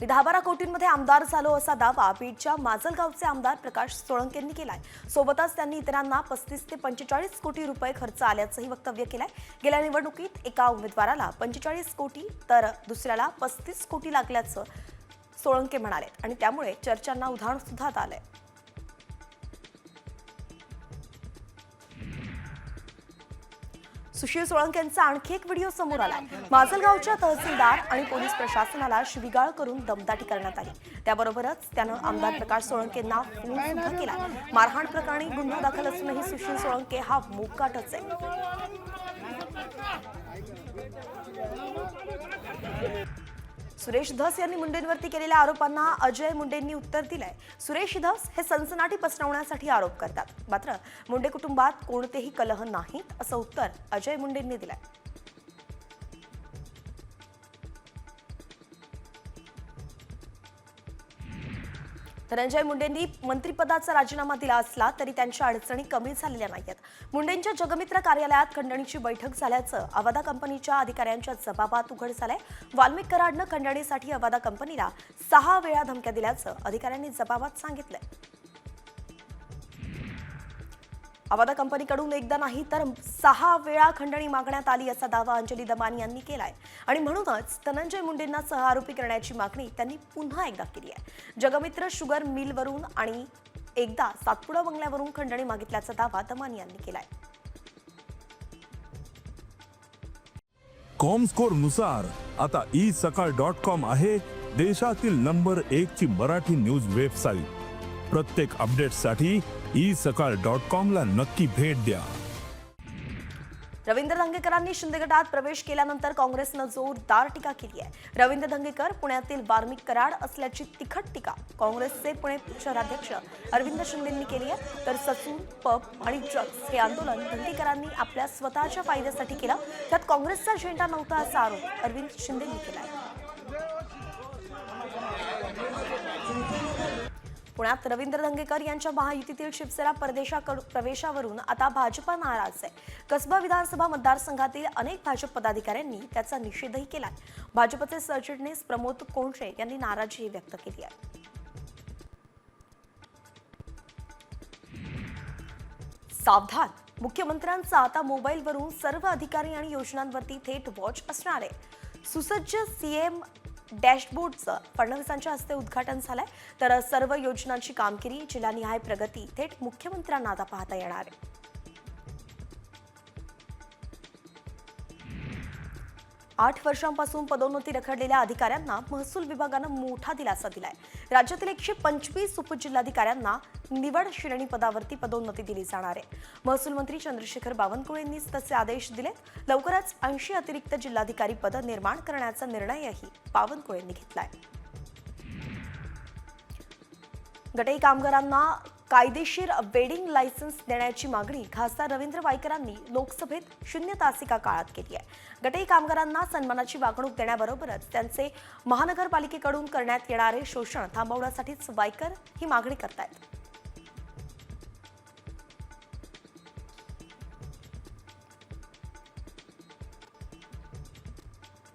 मी दहा बारा कोटींमध्ये आमदार झालो असा दावा बीडच्या माजलगावचे आमदार प्रकाश सोळंकेंनी केलाय. सोबतच त्यांनी इतरांना पस्तीस ते पंचेचाळीस कोटी रुपये खर्च आल्याचंही वक्तव्य केलंय. गेल्या निवडणुकीत एका उमेदवाराला पंचेचाळीस कोटी तर दुसऱ्याला पस्तीस कोटी लागल्याचं सोळंके म्हणाले आणि त्यामुळे चर्चांना उधाण सुद्धा आलंय. सुशील सोळंकेंचा आणखी एक व्हिडिओ समोर आला. माजलगावच्या तहसीलदार आणि पोलीस प्रशासनाला शिविगाळ करून दमदाटी करण्यात आली. त्याबरोबरच त्यानं आमदार प्रकाश सोळंकेंना फोन सुद्धा केला. मारहाण प्रकरणी गुन्हा दाखल असूनही सुशील सोळंके हा मोकाटच आहे. सुरेश धस यांनी मुंडेंवरती केलेल्या आरोपांना अजय मुंडेंनी उत्तर दिलंय. सुरेश धस हे सनसनाटी पसरवण्यासाठी आरोप करतात. मात्र मुंडे कुटुंबात कोणतेही कलह नाहीत असं उत्तर अजय मुंडेंनी दिलंय. धनंजय मुंडेंनी मंत्रिपदाचा राजीनामा दिला असला तरी त्यांच्या अडचणी कमी झालेल्या नाहीत मुंडेंच्या जगमित्र कार्यालयात खंडणीची बैठक झाल्याचं अवादा कंपनीच्या अधिकाऱ्यांच्या जबाबात उघड झालंय. वाल्मिक कराडनं खंडणीसाठी अवादा कंपनीला सहा वेळा धमक्या दिल्याचं अधिकाऱ्यांनी जबाबात सांगितलंय. अवादा कंपनीकडून एकदा नाही तर सहा वेळा खंडणी मागण्यात आली असा दावा अंजली दमानी यांनी केलाय. आणि म्हणूनच धनंजय मुंडेंना सहआरोपी करण्याची मागणी त्यांनी पुन्हा एकदा केली आहे. जगमित्र शुगर मिलवरून आणि एकदा सातपुडा बंगल्यावरून खंडणी मागितल्याचा दावा दमानी यांनी केलाय. कॉमस्कोरनुसार आता ई सकाळ डॉट कॉम आहे देशातील नंबर एक ची मराठी न्यूज वेबसाईट प्रत्येक अपडेटसाठी ई सकाळ डॉट कॉमला नक्की भेट द्या. रवींद्र धंगेकरांनी शिंदे गटात प्रवेश केल्यानंतर काँग्रेसनं जोरदार टीका केली आहे. रवींद्र धंगेकर पुण्यातील वार्मिक कराड असल्याची तिखट टीका काँग्रेसचे पुणे शहराध्यक्ष अरविंद शिंदेंनी केली आहे. तर ससून पब आणि ड्रग्ज हे आंदोलन धंगेकरांनी आपल्या स्वतःच्या फायद्यासाठी केलं. त्यात काँग्रेसचा झेंडा नव्हता असा आरोप अरविंद शिंदेंनी केला आहे. पुण्यात रवींद्र धंगेकर यांच्या महायुतीतील शिवसेना परदेशाकडून प्रवेशावरून आता भाजपा नाराज आहे. कसबा विधानसभा मतदारसंघातील अनेक भाजप पदाधिकाऱ्यांनी त्याचा निषेधही केला भाजपचे सरचिटणीस प्रमोद कोंडे यांनी नाराजी व्यक्त केली आहे. सावधान. मुख्यमंत्र्यांचा आता मोबाईलवरून सर्व अधिकारी आणि योजनांवरती थेट वॉच असणार आहे. सुसज्ज सीएम डॅशबोर्डचं फडणवीसांच्या हस्ते उद्घाटन झालंय. तर सर्व योजनांची कामगिरी जिल्हानिहाय प्रगती थेट मुख्यमंत्र्यांना आता पाहता येणार आहे. आठ वर्षांपासून पदोन्नती रखडलेल्या अधिकाऱ्यांना महसूल विभागानं मोठा दिलासा दिलाय. राज्यातील एकशे पंचवीस उपजिल्हाधिकाऱ्यांना निवड श्रेणी पदावरती पदोन्नती दिली जाणार आहे. महसूल मंत्री चंद्रशेखर बावनकुळेंनीच तसे आदेश दिले लवकरच ऐंशी अतिरिक्त जिल्हाधिकारी पद निर्माण करण्याचा निर्णयही बावनकुळेंनी घेतलाय. गटई कामगारांना कायदेशीर वेडिंग लायसन्स देण्याची मागणी खासदार रवींद्र वायकरांनी लोकसभेत शून्य तासिका काळात केली आहे. गटई कामगारांना सन्मानाची वागणूक देण्याबरोबरच त्यांचे महानगरपालिकेकडून करण्यात येणारे शोषण थांबवण्यासाठीच वायकर ही मागणी करतायत.